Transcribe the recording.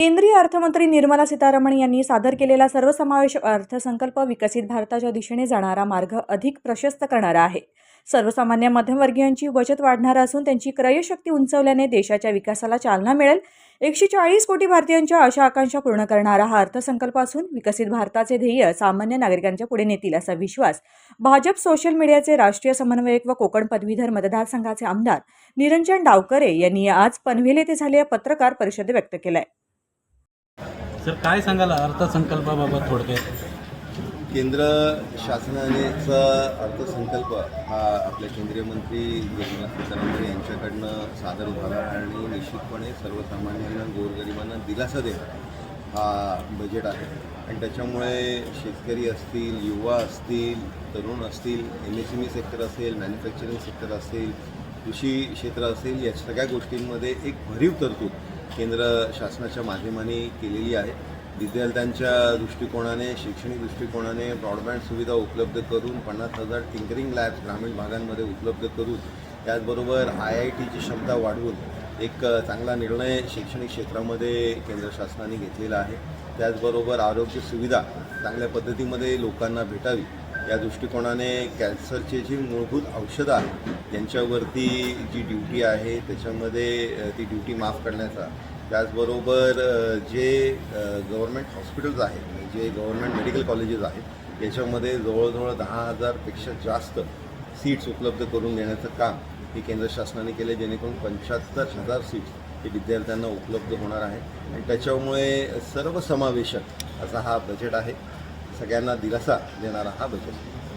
केंद्रीय अर्थमंत्री निर्मला सीतारामन यांनी सादर केलेला सर्वसमावेशक अर्थसंकल्प विकसित भारताच्या दिशेने जाणारा मार्ग अधिक प्रशस्त करणारा आहे. सर्वसामान्य मध्यमवर्गीयांची बचत वाढणार असून त्यांची क्रयशक्ती उंचवल्याने देशाच्या विकासाला चालना मिळेल. एकशे चाळीस कोटी भारतीयांच्या आशा आकांक्षा पूर्ण करणारा हा अर्थसंकल्प असून विकसित भारताचे ध्येय सामान्य नागरिकांच्या पुढे नेतील असा विश्वास भाजप सोशल मीडियाचे राष्ट्रीय समन्वयक व कोकण पदवीधर मतदारसंघाचे आमदार निरंजन डावकरे यांनी आज पनवेल येथे झालेल्या पत्रकार परिषदेत व्यक्त केलाय. सर काय सांगाल अर्थसंकल्पाबाबत थोडक्यात? केंद्र शासनानेचा अर्थसंकल्प हा आपल्या केंद्रीय मंत्री निर्मला सीतारामन यांच्याकडनं सादर झाला आणि निश्चितपणे सर्वसामान्यांना गोरगरिबांना दिलासा देणं हा बजेट आहे. आणि त्याच्यामुळे शेतकरी असतील युवा असतील तरुण असतील M S M E sector असेल मॅन्युफॅक्चरिंग सेक्टर असेल कृषी क्षेत्र असेल या सगळ्या गोष्टींमध्ये एक भरीव तरतूद केंद्र शासनाच्या माध्यमाने केलेली आहे. विद्यार्थ्यांच्या दृष्टिकोनाने शैक्षणिक दृष्टिकोनाने ब्रॉडबँड सुविधा उपलब्ध करून पन्नास हजार टिंकरिंग लॅब्स ग्रामीण भागांमध्ये उपलब्ध करून त्याचबरोबर आय आय टीची क्षमता वाढवून एक चांगला निर्णय शैक्षणिक क्षेत्रामध्ये केंद्र शासनाने घेतलेला आहे. त्याचबरोबर आरोग्य सुविधा चांगल्या पद्धतीमध्ये लोकांना भेटावी या दृष्टिकोनाने कॅन्सरचे जी मूलभूत औषधं आहेत यांच्यावरती जी ड्युटी आहे त्याच्यामध्ये ती ड्युटी माफ करण्याचा त्याचबरोबर जे गव्हर्मेंट हॉस्पिटल्स आहेत म्हणजे जे गव्हर्मेंट मेडिकल कॉलेजेस आहेत याच्यामध्ये जवळजवळ दहा हजारपेक्षा जास्त सीट्स उपलब्ध करून देण्याचं काम हे केंद्र शासनाने केलं जेणेकरून पंच्याहत्तर हजार सीट्स हे विद्यार्थ्यांना उपलब्ध होणार आहे आणि त्याच्यामुळे सर्वसमावेशक असा हा बजेट आहे. सगळ्यांना दिलासा देणारा हा बजेट.